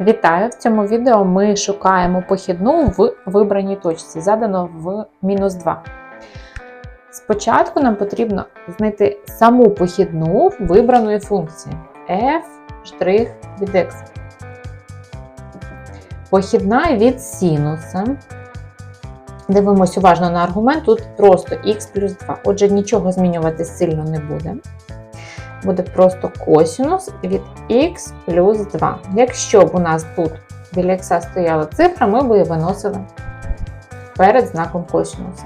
Вітаю! В цьому відео ми шукаємо похідну в вибраній точці, задано в мінус 2. Спочатку нам потрібно знайти саму похідну вибраної функції f' від x. Похідна від синуса. Дивимось уважно на аргумент, тут просто х плюс 2. Отже, нічого змінювати сильно не буде. Буде просто косінус від х плюс 2. Якщо б у нас тут біля х стояла цифра, ми б її виносили перед знаком косінуса.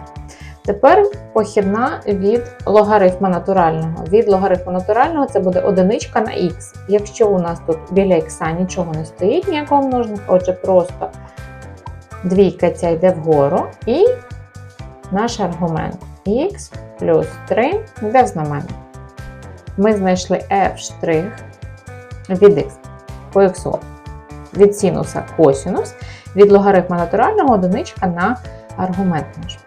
Тепер похідна від логарифма натурального. Від логарифму натурального це буде одиничка на х. Якщо у нас тут біля х нічого не стоїть, ніякого множника, отже, просто двійка ця йде вгору, і наш аргумент х плюс 3 йде в знаменник. Ми знайшли f' від х по х від синуса косінус, від логарифма натурального одиничка на аргумент наш.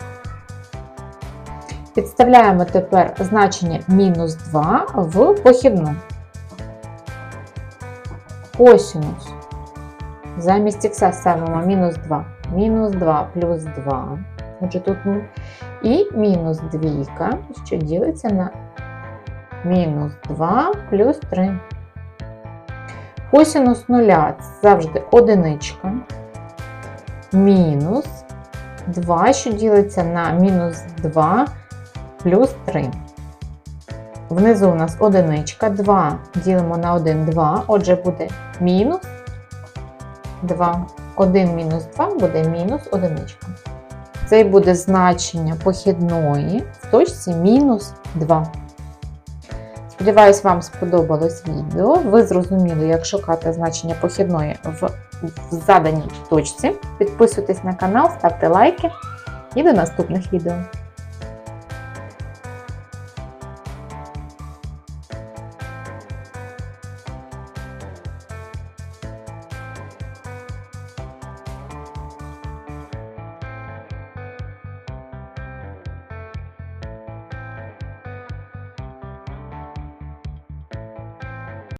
Підставляємо тепер значення мінус 2 в похідну. Косінус. Замість х ставимо мінус 2. Мінус 2 плюс 2. Отже, тут 0. І мінус 2, що ділиться на мінус 2 плюс 3. Косінус нуля це завжди одиничка. Мінус 2, що ділиться на мінус 2 плюс 3. Внизу у нас одиничка, 2 ділимо на 1, 2, отже буде мінус 2. 1 мінус 2 буде мінус одиничка. Це і буде значення похідної в точці мінус 2. Сподіваюсь, вам сподобалось відео. Ви зрозуміли, як шукати значення похідної в, заданій точці. Підписуйтесь на канал, ставте лайки і до наступних відео.